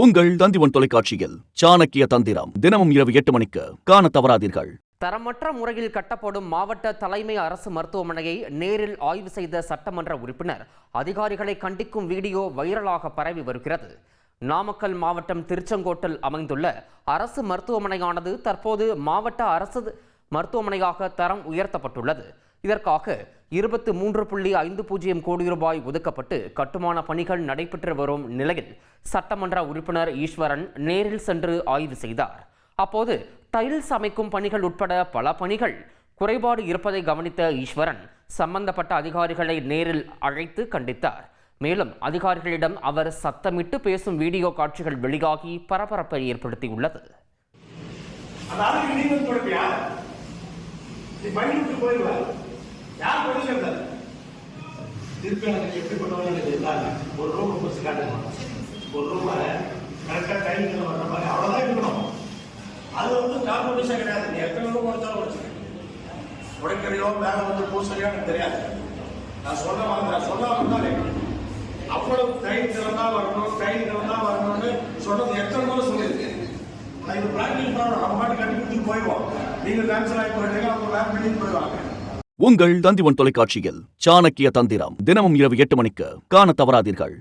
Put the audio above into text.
உங்கள் தந்திவன் தொலைக்காட்சியில் சாணக்கிய தந்திரம். தினமும் இரவு எட்டு மணிக்கு காண தவறாதீர்கள். தரமற்ற முறையில் கட்டப்படும் மாவட்ட தலைமை அரசு மருத்துவமனையை நேரில் ஆய்வு செய்த சட்டமன்ற உறுப்பினர் அதிகாரிகளை கண்டிக்கும் வீடியோ வைரலாக பரவி வருகிறது. நாமக்கல் மாவட்டம் திருச்செங்கோட்டில் அமைந்துள்ள அரசு மருத்துவமனையானது தற்போது மாவட்ட அரசு மருத்துவமனையாக தரம் உயர்த்தப்பட்டுள்ளது. இதற்காக இருபத்தி மூன்று புள்ளி ஐந்து பூஜ்ஜியம் கோடி ரூபாய் ஒதுக்கப்பட்டு கட்டுமான பணிகள் நடைபெற்று வரும் நிலையில் சட்டமன்ற உறுப்பினர் ஈஸ்வரன் நேரில் சென்று ஆய்வு செய்தார். அப்போது டைல்ஸ் அமைக்கும் பணிகள் உட்பட பல பணிகள் குறைபாடு இருப்பதை கவனித்த ஈஸ்வரன் சம்பந்தப்பட்ட அதிகாரிகளை நேரில் அழைத்து கண்டித்தார். மேலும் அதிகாரிகளிடம் அவர் சத்தமிட்டு பேசும் வீடியோ காட்சிகள் வெளியாகி பரபரப்பை ஏற்படுத்தியுள்ளது. அந்த நீ வந்து கொடுப்பியா பண்ணிட்டு போயிடுவ யார் கொடுக்கல திருப்பி எனக்கு எப்படி பண்ணுவாங்க எனக்கு இல்லாங்க ஒரு ரூம் பஸ் காட்டுவாங்க ஒரு ரூம் கரெக்டாக டைமிங்கில் வர்ற மாதிரி அவ்வளோதான் இருக்கணும். அது வந்து காம்படிஷன் கிடையாது. நீ எத்தனை ரூம் கொடுத்தாலும் வச்சுக்கணும் உடைக்கடையோ மேலே வந்து பூசலையோ எனக்கு தெரியாது. நான் சொல்ல வாங்க சொல்ல வந்தாலே அவ்வளவு டைம் திறந்தா வரணும் டைம் திறந்தா நான் இது பிராக்டிஸ் பண்ணணும் நம்ம பாட்டு கட்டி கொடுத்துட்டு போயிடுவோம். நீங்க கேன்சல் ஆகி போயிட்டீங்க அவங்க வேலை பண்ணிட்டு போயிடுவாங்க. உங்கள் தந்திவன் தொலைக்காட்சியில் சாணக்கிய தந்திரம் தினமும் இரவு எட்டு மணிக்கு காண தவறாதீர்கள்.